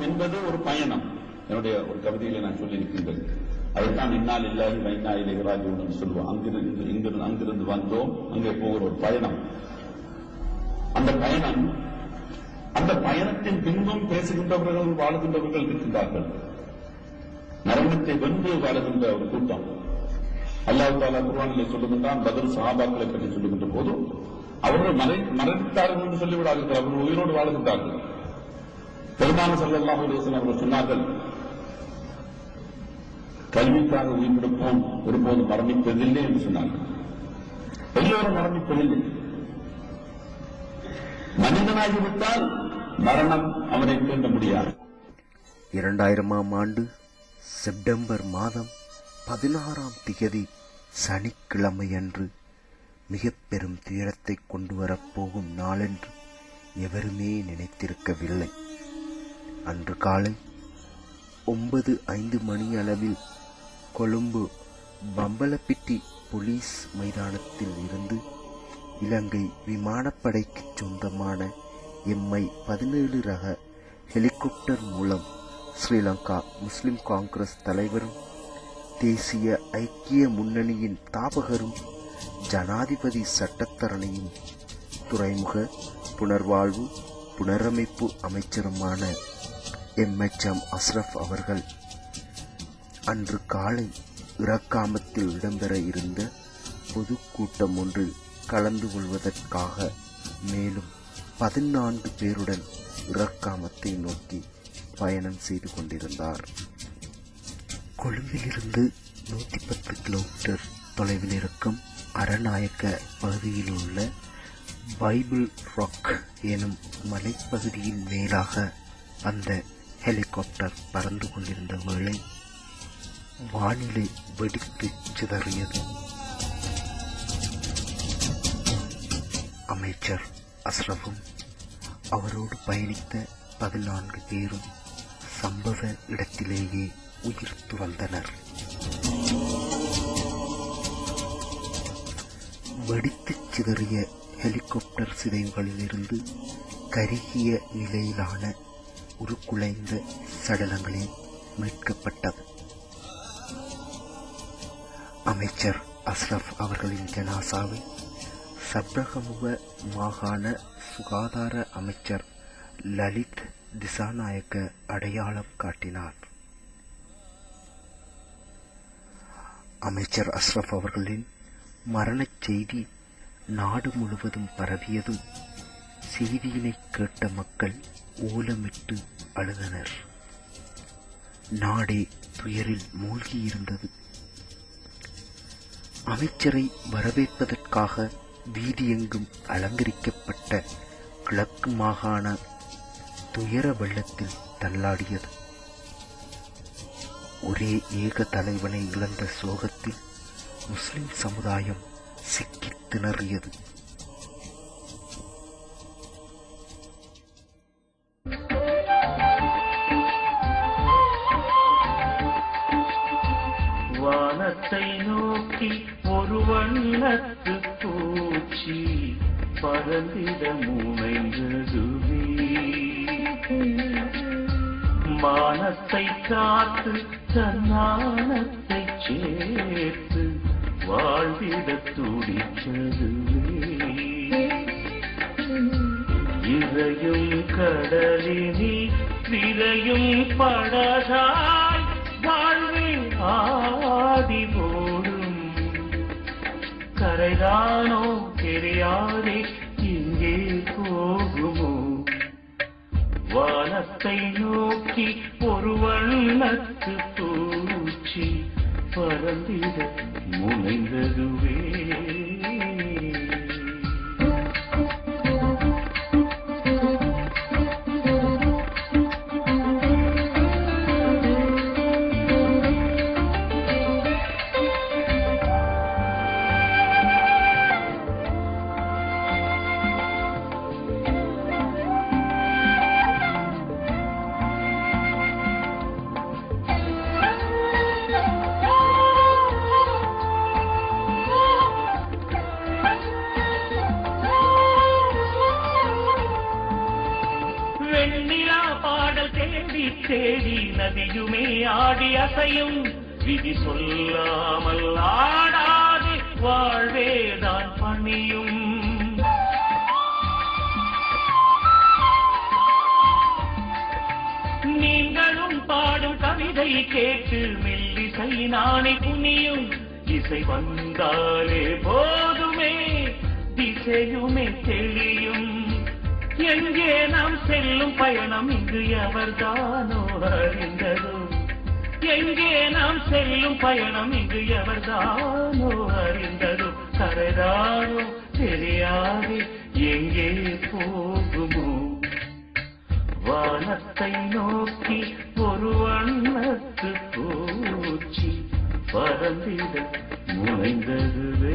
என்பது ஒரு பயணம். என்னுடைய ஒரு கவிதையில நான் சொல்லியிருக்கின்றேன். அதைத்தான் இன்னால் இல்லாஹி வைனா இலகிராஜ் என்று சொல்லுவோம். அங்கிருந்து இங்கிருந்து அங்கிருந்து வந்தோம். அங்கே போகிற ஒரு பயணம். அந்த பயணம் அந்த பயணத்தின் பின்பும் பேசுகின்றவர்கள் வாழுகின்றவர்கள் இருக்கின்றார்கள். மரணத்தை வென்று வாழுகின்ற ஒரு கூட்டம். அல்லாஹ் தாலா குர்ஆனிலே சொல்லுகின்றான் பதில் சஹாபாக்களை பற்றி சொல்லுகின்ற போது அவர்கள் மறை மரணித்தார்கள் என்று சொல்லிவிடாதீர்கள். அவர்கள் உயிரோடு வாழுகின்றார்கள். பெருமான சல்லல்லாஹு அவர்கள் சொன்னார்கள் கல்விக்காக உயிர் கொடுப்போம் ஒருபோது மரணிப்பதில்லை என்று சொன்னார்கள். எல்லோரும் மரணிப்பதில்லை. மனிதனாகிவிட்டால் மரணம் அவனை தீண்ட முடியாது. இரண்டாயிரமாம் ஆண்டு செப்டம்பர் மாதம் பதினாறாம் திகதி சனிக்கிழமை அன்று மிக பெரும் துயரத்தை கொண்டு வரப்போகும் நாளென்று எவருமே நினைத்திருக்கவில்லை. அன்று காலை ஒன்பது ஐந்து மணி அளவில் கொழும்பு பம்பலப்பிட்டி போலீஸ் மைதானத்தில் இருந்து இலங்கை விமானப்படைக்கு சொந்தமான எம்ஐ பதினேழு ரக ஹெலிகாப்டர் மூலம் ஸ்ரீலங்கா முஸ்லிம் காங்கிரஸ் தலைவரும் தேசிய ஐக்கிய முன்னணியின் தாபகரும் ஜனாதிபதி சட்டத்தரணியும் துறைமுக புனர்வாழ்வு புனரமைப்பு அமைச்சருமான எம்எச்எம் அஸ்ரப் அவர்கள் அன்று காலை இறக்காமத்தில் இடம்பெற இருந்த பொதுக்கூட்டம் ஒன்றில் கலந்து கொள்வதற்காக மேலும் பதினான்கு பேருடன் இறக்காமத்தை நோக்கி பயணம் செய்து கொண்டிருந்தார். கொழும்பிலிருந்து நூற்றி பத்து கிலோமீட்டர் தொலைவில் இருக்கும் அரநாயக்க பகுதியில் உள்ள பைபிள் ராக் எனும் மலைப்பகுதியின் மேலாக அந்த ஹெலிகாப்டர் பறந்து கொண்டிருந்த வேளை வானிலை வெடித்து சிதறியது. அமைச்சர் அஸ்ரஃபும் அவரோடு பயணித்த பதினான்கு பேரும் சம்பவ இடத்திலேயே உயிர் துறந்தனர். வெடித்து சிதறிய ஹெலிகாப்டர் சிதைவுகளிலிருந்து கருகிய நிலையிலான உருக்குலைந்த சடலங்களில் மீட்கப்பட்டது. அமைச்சர் அஸ்ரப் அவர்களின் ஜனாசாவை சப்ரகமுக மாகாண சுகாதார அமைச்சர் லலித் திசாநாயக்க அடையாளம் காட்டினார். அமைச்சர் அஸ்ரப் அவர்களின் மரணச் செய்தி நாடு முழுவதும் பரவியதும் செய்தியினை கேட்ட மக்கள் ஓலமிட்டு அழுதனர். நாடே துயரில் மூழ்கியிருந்தது. அமைச்சரை வரவேற்பதற்காக வீதியெங்கும் அலங்கரிக்கப்பட்ட கிழக்கு மாகாண துயர வெள்ளத்தில் தள்ளாடியது. ஒரே ஏக தலைவனை இழந்த சோகத்தில் முஸ்லிம் சமுதாயம் சிக்கித் திணறியது. வானத்தை நோக்கி ஒரு வண்ணத்து பூச்சி பறந்திட முனைந்ததுவே மானத்தை காத்து தன்னானத்தை சேர்த்து வாழ்விட துடிச்சதுவே. இதையும் கடலினி விரையும் படகாய் வாழ்வே போடும் கரைதானோ தெரியாதே இங்கே போகுமோ? வானத்தை நோக்கி ஒரு வண்ணத்து பூச்சி பறந்திட முனைந்ததுவே. விழா பாடல் தேடி தேடி நதியுமே ஆடி அசையும். விதி சொல்லாமல் ஆடாது வாழ்வேதான் பணியும். நீங்களும் பாடும் கவிதை கேட்டு மெல்லிசை நாணை புனியும். இசை வந்தாலே போதுமே திசையுமே தெளியும். எங்கே நாம் செல்லும் பயணம் இங்கு எவர்தானோ அறிந்ததோ. எங்கே நாம் செல்லும் பயணம் இங்கு எவர்தானோ அறிந்ததோ. கரைதானோ தெரியாது எங்கே போகுமோ. வானத்தை நோக்கி ஒரு வண்ணத்து பூச்சி பறந்திட முனைந்தது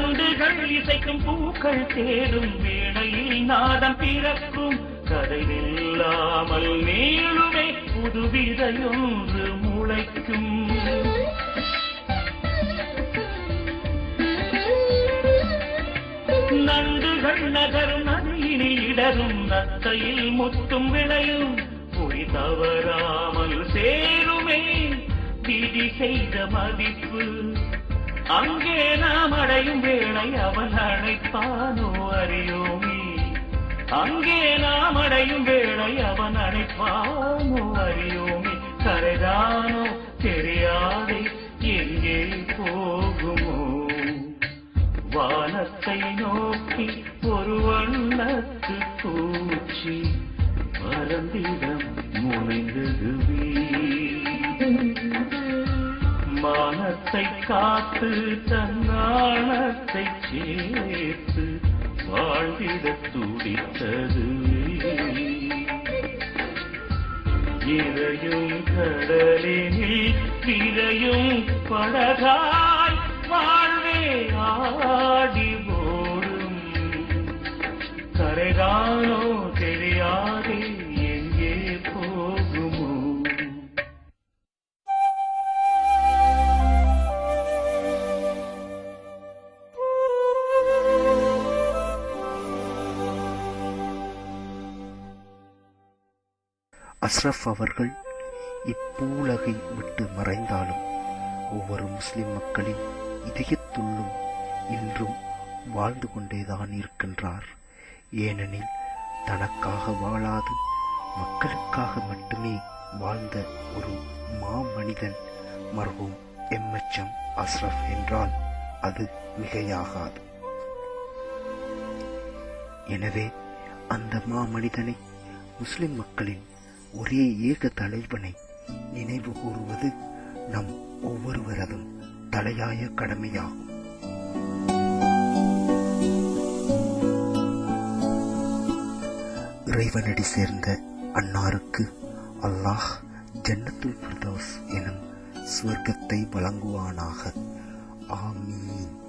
வண்டுகள் இசைக்கும் பூக்கள் தேடும் வேளையில் நாதம் பிறக்கும். கதை மேலுமே புதுவிதையொன்று முளைக்கும். நண்டுகள் நகரும் நதியினில் இடரும் நத்தையில் முத்தும் விளையும். பொய் தவறாமல் சேருமே விதி செய்த மதிப்பு. அங்கே நாம் அடையும் வேளை அவன் அழைப்பானோ அறியோமே. அங்கே நாம் அடையும் வேளை அவன் அழைப்பானோ அறியோமே. கரைதானோ தெரியாதே எங்கே போகுமோ. வானத்தை நோக்கி ஒரு வண்ணத்து பூச்சி பரந்திடம் முனைந்ததுவே. மானத்தை காத்து தன்னானத்தை சேர்த்து வாழ்ந்திட துடித்தது. இரையும் கடலினில் விரையும் படகாய் வாழ்வே ஆடி அஸ்ரஃப் அவர்கள் இப்பூலகை விட்டு மறைந்தாலும் ஒவ்வொரு முஸ்லிம் மக்களின் இதயத்துள்ளும் இன்றும் வாழ்ந்து கொண்டேதான் இருக்கின்றார். ஏனெனில் தனக்காக வாழாது மக்களுக்காக மட்டுமே வாழ்ந்த ஒரு மாமனிதன் மர்ஹூம் எம்எச்எம் அஸ்ரஃப் என்றால் அது மிகையாகாது. எனவே அந்த மாமனிதனை முஸ்லிம் மக்களின் ஒரே ஏக தலைவனை நினைவு கூறுவது நம் ஒவ்வொருவரதும் தலையாய கடமையாகும். இறைவனடி சேர்ந்த அன்னாருக்கு அல்லாஹ் ஜன்னத்துல் பிரதோஸ் எனும் சுவர்க்கத்தை வழங்குவானாக. ஆமீன்.